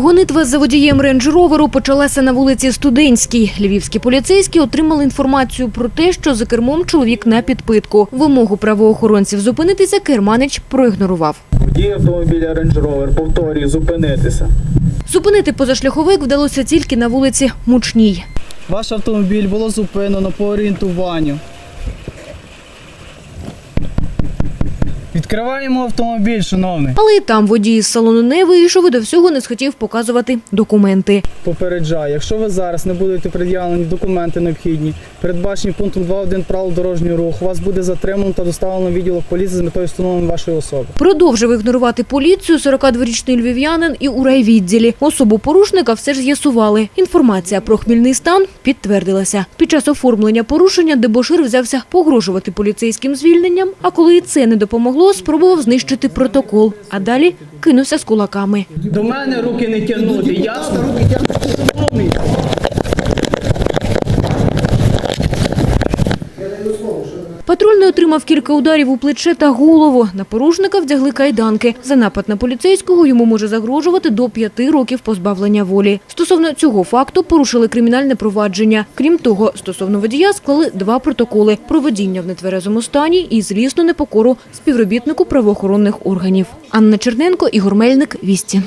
Гонитва за водієм рейндж-роверу почалася на вулиці Студентській. Львівські поліцейські отримали інформацію про те, що за кермом чоловік на підпитку. Вимогу правоохоронців зупинитися керманич проігнорував. Водій автомобіля Range Rover повторює зупинитися. Зупинити позашляховик вдалося тільки на вулиці Мучній. Ваш автомобіль було зупинено по орієнтуванню. Відкриваємо автомобіль, шановний. Але і там водій з салону не вийшов і до всього не схотів показувати документи. Попереджаю, якщо ви зараз не будете пред'явлені документи необхідні, передбачені пунктом 2.1 правил дорожнього руху, вас буде затримано та доставлено в відділок поліції з метою встановлення вашої особи. Продовжив ігнорувати поліцію 42-річний львів'янин і у райвідділі. Особу порушника все ж з'ясували. Інформація про хмільний стан підтвердилася. Під час оформлення порушення дебошир взявся погрожувати поліцейським звільненням, а коли і це не допомогло, спробував знищити протокол, а далі кинувся з кулаками. До мене руки не тягнути, ясно? Шановний, Патрульний отримав кілька ударів у плече та голову. На порушника вдягли кайданки. За напад на поліцейського йому може загрожувати до п'яти років позбавлення волі. Стосовно цього факту порушили кримінальне провадження. Крім того, стосовно водія склали два протоколи – про водіння в нетверезому стані і злісну непокору співробітнику правоохоронних органів. Анна Черненко, Ігор Мельник, Вісті.